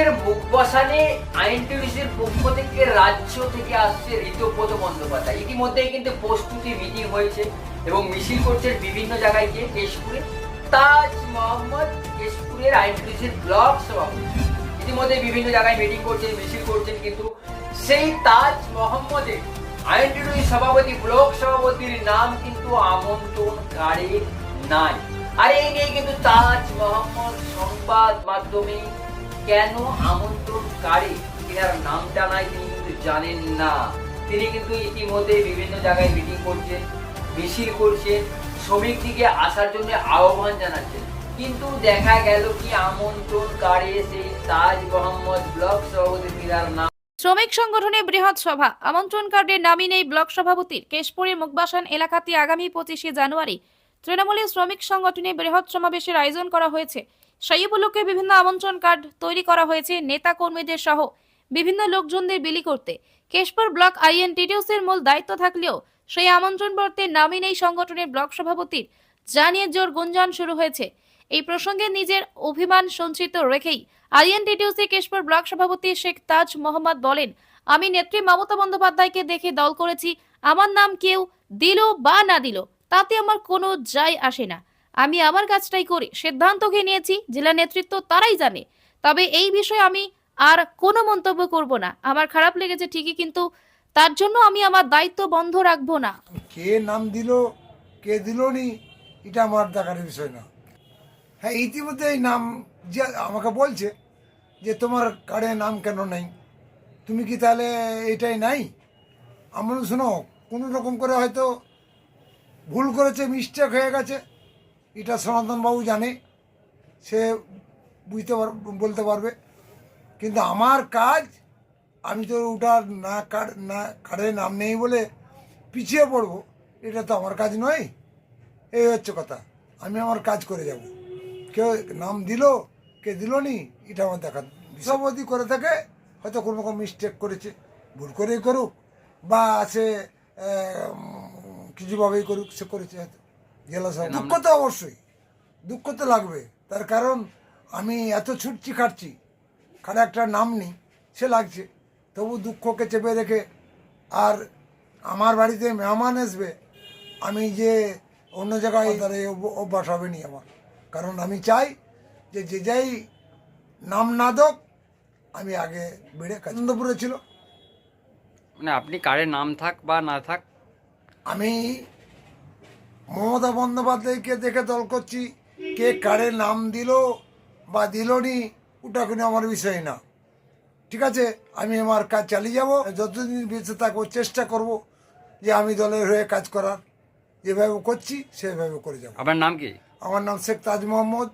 এর মুখ বসানে আইনটিভিসির পক্ষ থেকে রাজ্য থেকে আসছে ঋতব্রত বন্দ্যোপাধ্যায়। ইতিমধ্যেই কিন্তু প্রস্তুতি মিটিং হয়েছে এবং মিছিল করছে বিভিন্ন জায়গায় গিয়ে কেশপুরে তাজ মোহাম্মদ কেশপুরের আইনটিভিসির ব্লক সভাপতি। ইতিমধ্যে বিভিন্ন জায়গায় মিটিং করছেন, মিছিল করছেন কিন্তু সেই তাজ মোহাম্মদের আইনটিভিসি সভাপতি, ব্লক সভাপতির নাম কিন্তু আমন্ত্রণ কার্ডে নাই। আর এই নিয়ে কিন্তু তাজ মোহাম্মদ সংবাদ মাধ্যমে কেন আমন্ত্রণ কারে এনার নামটা নাই তিনি কিন্তু জানেন না। তিনি কিন্তু ইতিমধ্যে বিভিন্ন জায়গায় মিটিং করছেন, মিছিল করছেন, শ্রমিক দিকে আসার জন্য আহ্বান জানাচ্ছেন। কিন্তু দেখা গেল কি আমন্ত্রণ কারে সেই তাজ মোহাম্মদ ব্লক সভাপতি তিনার নাম শ্রমিক সংগঠনের বৃহৎ সভা। আমন্ত্রণ কার্ডের নামই নেই ব্লক সভাপতির। কেশপুরের মুখবাসান এলাকাতে আগামী পঁচিশে জানুয়ারি তৃণমূলের শ্রমিক সংগঠনে বৃহৎ সমাবেশের আয়োজন করা হয়েছে। সেই উপলক্ষে বিভিন্ন আমন্ত্রণ কার্ড তৈরি করা হয়েছে নেতা কর্মীদের সহ বিভিন্ন লোকজনদের বিলি করতে। কেশপুর ব্লক আইএনটিডিউসের মূল দায়িত্ব থাকলেও সেই আমন্ত্রণ পত্রের নামই নেই সংগঠনের ব্লক সভাপতির। জানিয়ে জোর গুঞ্জন শুরু হয়েছে। এই প্রসঙ্গে নিজের অভিমান সঞ্চিত রেখেই আইএনটিটিউসি কেশপুর ব্লক সভাপতি শেখ তাজ মোহাম্মদ বলেন, আমি নেত্রী মমতা বন্দ্যোপাধ্যায়কে দেখে দল করেছি। আমার নাম কেউ দিল বা না দিল। তাতে আমার কোনো যায় আসে না। আমি আমার কাজটাই করি। সিদ্ধান্তকে নিয়েছি? জেলা নেতৃত্ব তারাই জানে। তবে এই বিষয়ে আমি আর কোনো মন্তব্য করব না। আমার খারাপ লেগেছে ঠিকই, কিন্তু তার জন্য আমি আমার দায়িত্ব বন্ধ রাখব না। কে নাম দিল, কে দিল নি, এটা আমার দেখার বিষয় না। হ্যাঁ ইতিমধ্যে এই নাম যে আমাকে বলছে যে তোমার কার্ডে নাম কেন নেই? তুমি কি তাহলে এটাই নাই? আমার শোনো, কোনো রকম করে হয়তো ভুল করেছে মিস্টেক হয়ে গেছে। এটা সনাতনবাবু জানে, সে বুঝতে পার, বলতে পারবে। কিন্তু আমার কাজ, আমি তো ওটার না কার্ড না কার্ডে নাম নেই বলে পিছিয়ে পড়ব, এটা তো আমার কাজ নয়। এই হচ্ছে কথা, আমি আমার কাজ করে যাব। কেউ নাম দিল, কে দিল নি এটা আমার দেখা সভাপতি করে থাকে, হয়তো কোনো রকম মিস্টেক করেছে, ভুল করেই করুক, বা সে কিছুভাবেই করুক সে করেছে। জেলা সভা। দুঃখ তো অবশ্যই। দুঃখ তো লাগবে। তার কারণ আমি এত ছুটছি খাটছি কারও একটা নাম নেই সে লাগছে। তবু দুঃখকে চেপে রেখে আর আমার বাড়িতে মেহমান আসবে আমি যে অন্য জায়গায় তার অভ্যাস হবে নি আমার। কারণ আমি চাই যে যে যাই নাম না দোক আমি আগে বেড়ে কাচন্দপুরে ছিল। মানে আপনি কারের নাম থাক বা না থাক আমি মমতা বন্দ্যোপাধ্যায়কে দেখে দল করছি। কে কারে নাম দিল বা দিল নি ওটা কোনো আমার বিষয় না। ঠিক আছে? আমি আমার কাজ চালিয়ে যাব। যতদিন বেঁচে থাকব চেষ্টা করব যে আমি দলের হয়ে কাজ করার। যেভাবে করছি সেভাবে করে যাব। আপনার নাম কি? আমার নাম শেখ তাজ মোহাম্মদ।